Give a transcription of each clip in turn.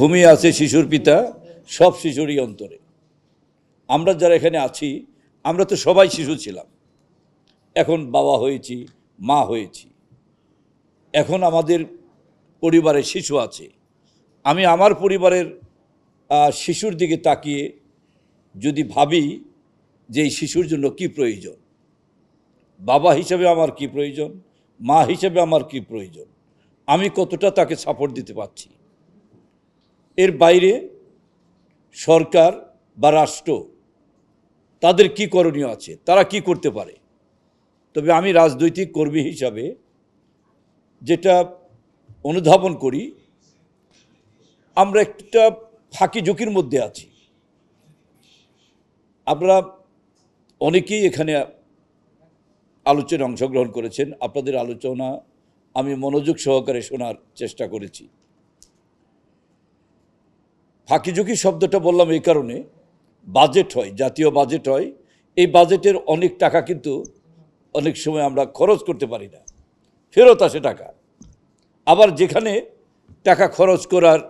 ঘুমিয়ে আছে শিশুর পিতা, সব শিশুরই অন্তরে। আমরা যারা এখানে আছি, আমরা তো সবাই শিশু ছিলাম। এখন বাবা হয়েছি, মা হয়েছি। এখন আমাদের পরিবারে শিশু আছে। আমি আমার পরিবারের শিশুর দিকে তাকিয়ে যদি ভাবি যে এই শিশুর জন্য কি প্রয়োজন, বাবা হিসেবে আমার কি প্রয়োজন, মা হিসেবে আমার কি প্রয়োজন, আমি কতটা তাকে সাপোর্ট দিতে পারছি? এর বাইরে সরকার বা রাষ্ট্র তাদের কি করণীয় আছে? তারা কি করতে পারে? তবে আমি রাজনৈতিক কর্মী হিসাবে যেটা অনুধাবন করি, আমরা একটা ফাঁকি ঝুঁকির মধ্যে আছি। আপনারা অনেকেই এখানে আলোচনায় অংশগ্রহণ করেছেন। আপনাদের আলোচনা আমি মনোযোগ সহকারে শোনার চেষ্টা করেছি। ফাঁকি ঝুঁকি শব্দটা বললাম এই কারণে। বাজেট হয়, জাতীয় বাজেট হয়। এই বাজেটের অনেক টাকা কিন্তু অনেক সময় আমরা খরচ করতে পারি না। ফেরত আসে টাকা। আবার যেখানে টাকা খরচ করার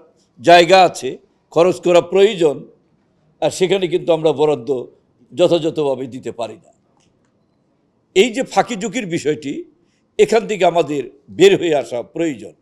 জায়গা আছে, খরচ করা প্রয়োজন, আর সেখানে কিন্তু আমরা বরাদ্দ যথাযথভাবে দিতে পারি না। এই যে ফাঁকি ঝুঁকির বিষয়টি, এখান থেকে আমাদের বের হয়ে আসা প্রয়োজন।